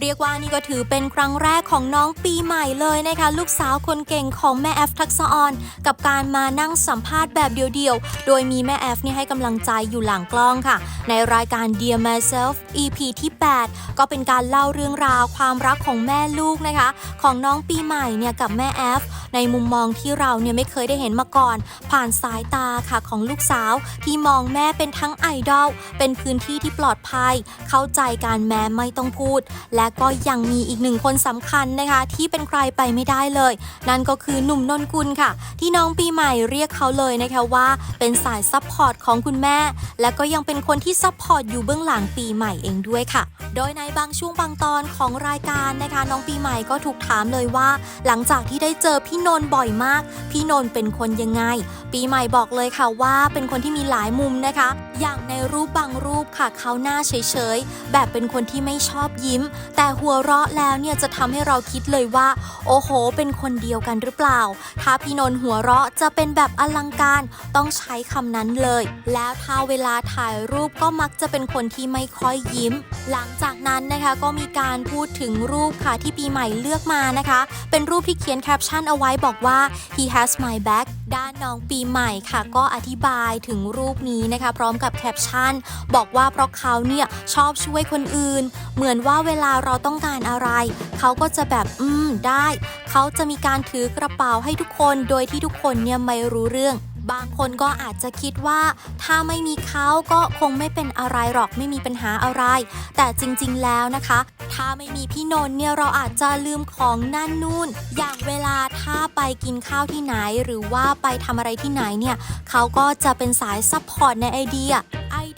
เรียกว่านี่ก็ถือเป็นครั้งแรกของน้องปีใหม่เลยนะคะ ลูกสาวคนเก่งของแม่แอฟทักษะออน กับการมานั่งสัมภาษณ์แบบเดียวๆ โดยมีแม่แอฟนี่ให้กำลังใจอยู่หลังกล้องค่ะ ในรายการ Dear Myself EP ที่ 8 ก็เป็นการเล่าเรื่องราวความรักของแม่ลูกนะคะ ของน้องปีใหม่เนี่ยกับแม่แอฟ ในมุมมองที่เราเนี่ยไม่เคยได้เห็นมาก่อน ผ่านสายตาค่ะของลูกสาวที่มองแม่เป็นทั้งไอดอลเป็นพื้นที่ที่ปลอดภัย เข้าใจการแม่ไม่ต้องพูด และก็ยังมีอีกหนึ่งคนสำคัญนะคะ ที่เป็นใครไปไม่ได้เลย นั่นก็คือหนุ่มนนกุลค่ะ ที่น้องปีใหม่เรียกเขาเลยนะคะว่าเป็นสายซัพพอร์ตของคุณแม่ และก็ยังเป็นคนที่ซัพพอร์ตอยู่เบื้องหลังปีใหม่เองด้วยค่ะ โดยในบางช่วงบางตอนของรายการนะคะ น้องปีใหม่ก็ถูกถามเลยว่า หลังจากที่ได้เจอพี่นนท์บ่อยมาก พี่นนท์เป็นคนยังไง ปีใหม่บอกเลยค่ะว่าเป็นคนที่มีหลายมุมนะคะ อย่างในรูปบางรูปค่ะเขาหน้าเฉยๆ แบบเป็นคนที่ไม่ชอบยิ้ม แต่หัวเราะแล้วเนี่ยจะทำให้เราคิดเลยว่า โอ้โห เป็นคนเดียวกันหรือเปล่า ถ้าพี่นนท์หัวเราะจะเป็นแบบอลังการต้องใช้คำนั้นเลย แล้วถ้าเวลาถ่ายรูปก็มักจะเป็นคนที่ไม่ค่อยยิ้ม หลังจากนั้นนะคะก็มีการพูดถึงรูปค่ะที่ปีใหม่เลือกมานะคะ เป็นรูปที่เขียนแคปชั่นเอาไว้บอกว่า he has my back ด้านน้องปีใหม่ค่ะ ก็อธิบายถึงรูปนี้นะคะ พร้อมกับแคปชั่น บอกว่าเพราะเขาเนี่ยชอบช่วยคนอื่น เหมือนว่าเวลาเราต้องการอะไร เขาก็จะแบบอืมได้ เขาจะมีการถือกระเป๋าให้ทุกคนโดยที่ทุกคนเนี่ยไม่รู้เรื่อง บางคนก็อาจจะคิดว่า ถ้าไม่มีเขาก็คงไม่เป็นอะไรหรอกไม่มีปัญหาอะไร แต่จริงๆแล้วนะคะ ถ้าไม่มีพี่นนท์เนี่ยเราอาจจะลืมของนั่นนู่น อย่างเวลาถ้าไปกินข้าวที่ไหน หรือว่าไปทำอะไรที่ไหนเนี่ยเขาก็จะเป็นสายซัพพอร์ตในไอเดีย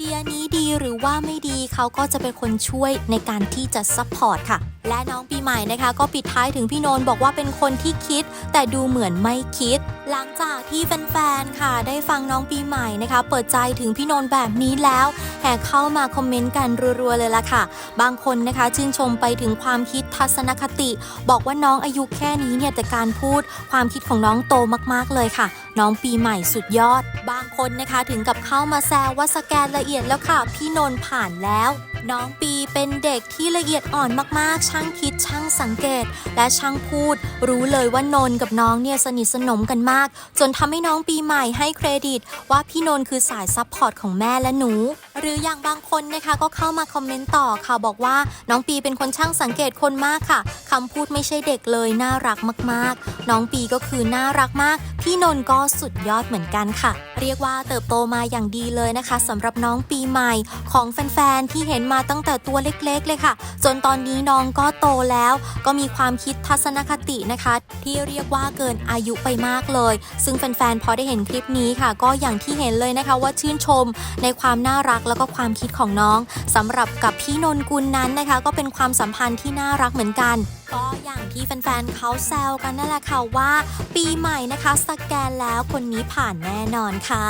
ดียนี้ดีหรือว่าไม่ดีเขาก็จะเป็นคนช่วยในการที่จะซัพพอร์ตค่ะ และน้องปีใหม่นะคะ ก็ปิดท้ายถึงพี่นนท์บอกว่าเป็นคนที่คิด แต่ดูเหมือนไม่คิด หลังจากที่แฟนๆค่ะ ได้ฟังน้องปีใหม่นะคะ เปิดใจถึงพี่นนท์แบบนี้แล้ว ห่เข้ามาคอมเมนต์กันรัวๆเลยล่ะค่ะ บางคนนะคะชื่นชมไปถึงความคิดทัศนคติ บอกว่าน้องอายุแค่นี้เนี่ยแต่การพูดความคิดของน้องโตมากๆเลยค่ะ น้องปีใหม่สุดยอด บางคนนะคะถึงกับเข้ามาแซวว่าสแกนละเอียดแล้วค่ะ พี่นนท์ผ่านแล้ว น้องปีเป็นเด็กที่ละเอียดอ่อนมากๆ ช่างคิดช่างสังเกต และช่างพูด รู้เลยว่านนท์กับน้องเนี่ยสนิทสนมกันมาก จนทำให้น้องปีใหม่ให้เครดิต ว่าพี่นนท์คือสายซัพพอร์ตของแม่และหนู หรืออย่างบางคนนะคะก็เข้ามาคอมเมนต์ต่อค่ะบอกว่าน้องปีเป็นคนช่างสังเกตคนมากค่ะคำพูดไม่ใช่เด็กเลยน่ารักมากๆ น้องปีก็คือน่ารักมาก พี่นนท์ก็สุดยอดเหมือนกันค่ะ เรียกว่าเติบโตมาอย่างดีเลยนะคะสำหรับน้องปีใหม่ของแฟนๆที่เห็นมาตั้งแต่ตัวเล็กๆเลยค่ะ จนตอนนี้น้องก็โตแล้ว ก็มีความคิดทัศนคตินะคะ ที่เรียกว่าเกินอายุไปมากเลย ซึ่งแฟนๆพอได้เห็นคลิปนี้ค่ะ ก็อย่างที่เห็นเลยนะคะว่าชื่นชมในความน่ารักแล้วก็ความคิดของน้องสำหรับกับพี่นนกุลนั้นนะคะ ก็เป็นความสัมพันธ์ที่น่ารักเหมือนกันก็อย่างที่แฟนๆเขาแซวกันนั่นแหละค่ะว่า ปีใหม่นะคะ สแกนแล้วคนนี้ผ่านแน่นอนค่ะ